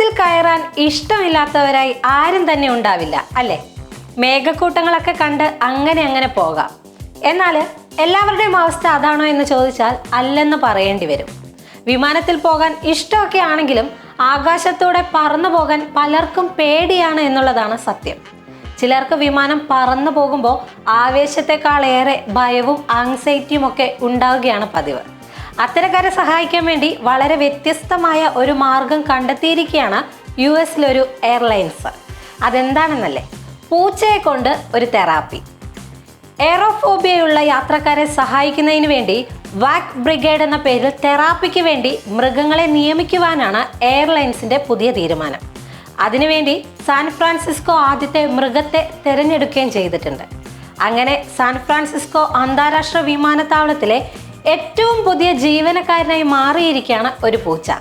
കയറാൻ ഇഷ്ടമില്ലാത്തവരായി ആരും തന്നെ ഉണ്ടാവില്ല അല്ലേ? മേഘക്കൂട്ടങ്ങളൊക്കെ കണ്ട് അങ്ങനെ അങ്ങനെ പോകാം. എന്നാൽ എല്ലാവരുടെയും അവസ്ഥ അതാണോ എന്ന് ചോദിച്ചാൽ അല്ലെന്ന് പറയേണ്ടി വരും. വിമാനത്തിൽ പോകാൻ ഇഷ്ടമൊക്കെ ആണെങ്കിലും ആകാശത്തൂടെ പറന്നു പോകാൻ പലർക്കും പേടിയാണ് എന്നുള്ളതാണ് സത്യം. ചിലർക്ക് വിമാനം പറന്നു പോകുമ്പോൾ ആവേശത്തെക്കാളേറെ ഭയവും ആങ്സൈറ്റിയും ഒക്കെ ഉണ്ടാവുകയാണ് പതിവ്. അത്തരക്കാരെ സഹായിക്കാൻ വേണ്ടി വളരെ വ്യത്യസ്തമായ ഒരു മാർഗം കണ്ടെത്തിയിരിക്കുകയാണ് യു എസിലൊരു എയർലൈൻസ്. അതെന്താണെന്നല്ലേ? പൂച്ചയെ കൊണ്ട് ഒരു തെറാപ്പി. എയറോഫോബിയയുള്ള യാത്രക്കാരെ സഹായിക്കുന്നതിന് വേണ്ടി വാക് ബ്രിഗേഡ് എന്ന പേരിൽ തെറാപ്പിക്ക് വേണ്ടി മൃഗങ്ങളെ നിയമിക്കുവാനാണ് എയർലൈൻസിന്റെ പുതിയ തീരുമാനം. അതിനുവേണ്ടി സാൻ ഫ്രാൻസിസ്കോ ആദ്യത്തെ മൃഗത്തെ തിരഞ്ഞെടുക്കുകയും ചെയ്തിട്ടുണ്ട്. അങ്ങനെ സാൻ ഫ്രാൻസിസ്കോ അന്താരാഷ്ട്ര വിമാനത്താവളത്തിലെ ഏറ്റവും പുതിയ ജീവനക്കാരനായി മാറിയിരിക്കുകയാണ് ഒരു പൂച്ച.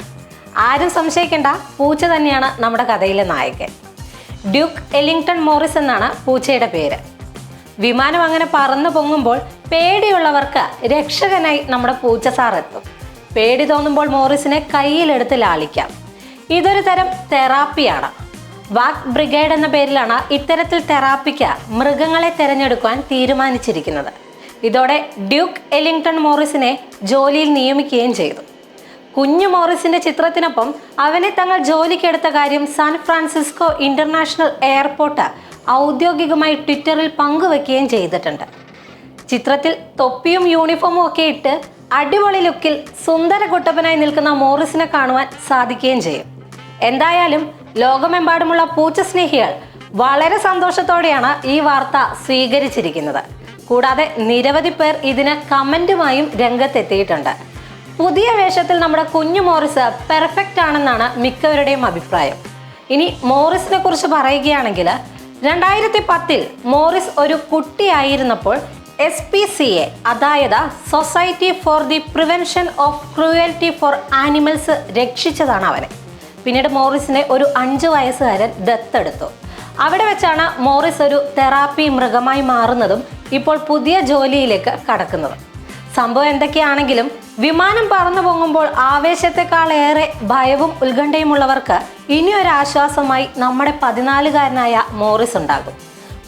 ആരും സംശയിക്കേണ്ട പൂച്ച തന്നെയാണ് നമ്മുടെ കഥയിലെ നായകൻ. ഡ്യൂക്ക് എലിംഗ്ടൺ മോറിസ് എന്നാണ് പൂച്ചയുടെ പേര്. വിമാനം അങ്ങനെ പറന്നു പൊങ്ങുമ്പോൾ പേടിയുള്ളവർക്ക് രക്ഷകനായി നമ്മുടെ പൂച്ച സാർ എത്തും. പേടി തോന്നുമ്പോൾ മോറിസിനെ കയ്യിലെടുത്ത് ലാളിക്കാം. ഇതൊരു തരം തെറാപ്പിയാണ്. വാക് ബ്രിഗേഡ് എന്ന പേരിലാണ് ഇത്തരത്തിൽ തെറാപ്പിക്ക് മൃഗങ്ങളെ തിരഞ്ഞെടുക്കാൻ തീരുമാനിച്ചിരിക്കുന്നത്. ഇതോടെ ഡ്യൂക്ക് എലിംഗ്ടൺ മോറിസിനെ ജോലിയിൽ നിയമിക്കുകയും ചെയ്തു. കുഞ്ഞു മോറിസിന്റെ ചിത്രത്തിനൊപ്പം അവനെ തങ്ങൾ ജോലിക്കെടുത്ത കാര്യം സാൻ ഫ്രാൻസിസ്കോ ഇന്റർനാഷണൽ എയർപോർട്ട് ഔദ്യോഗികമായി ട്വിറ്ററിൽ പങ്കുവെക്കുകയും ചെയ്തിട്ടുണ്ട്. ചിത്രത്തിൽ തൊപ്പിയും യൂണിഫോമും ഒക്കെ ഇട്ട് അടിപൊളി ലുക്കിൽ സുന്ദര കുട്ടപ്പനായി നിൽക്കുന്ന മോറിസിനെ കാണുവാൻ സാധിക്കുകയും ചെയ്യും. എന്തായാലും ലോകമെമ്പാടുമുള്ള പൂച്ച സ്നേഹികൾ വളരെ സന്തോഷത്തോടെയാണ് ഈ വാർത്ത സ്വീകരിച്ചിരിക്കുന്നത്. കൂടാതെ നിരവധി പേർ ഇതിന് കമന്റുമായും രംഗത്തെത്തിയിട്ടുണ്ട്. പുതിയ വേഷത്തിൽ നമ്മുടെ കുഞ്ഞു മോറിസ് പെർഫെക്റ്റ് ആണെന്നാണ് മിക്കവരുടെയും അഭിപ്രായം. ഇനി മോറിസിനെ കുറിച്ച് പറയുകയാണെങ്കിൽ രണ്ടായിരത്തി പത്തിൽ മോറിസ് ഒരു കുട്ടിയായിരുന്നപ്പോൾ എസ് പി സി എ അതായത് society for the prevention of cruelty for animals രക്ഷിച്ചതാണ് അവനെ. പിന്നീട് മോറിസിനെ ഒരു അഞ്ച് വയസ്സുകാരൻ ദത്തെടുത്തു. അവിടെ വെച്ചാണ് മോറിസ് ഒരു തെറാപ്പി മൃഗമായി മാറുന്നതും ഇപ്പോൾ പുതിയ ജോലിയിലേക്ക് കടക്കുന്നത്. സംഭവം എന്തൊക്കെയാണെങ്കിലും വിമാനം പറന്നു പൊങ്ങുമ്പോൾ ആവേശത്തെക്കാളേറെ ഭയവും ഉത്കണ്ഠയുമുള്ളവർക്ക് ഇനിയൊരു ആശ്വാസമായി നമ്മുടെ പതിനാലുകാരനായ മോറിസ് ഉണ്ടാകും.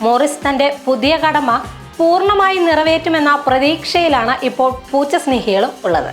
മോറിസ് തന്റെ പുതിയ കടമ പൂർണമായി നിറവേറ്റുമെന്ന പ്രതീക്ഷയിലാണ് ഇപ്പോൾ പൂച്ച സ്നേഹികളും ഉള്ളത്.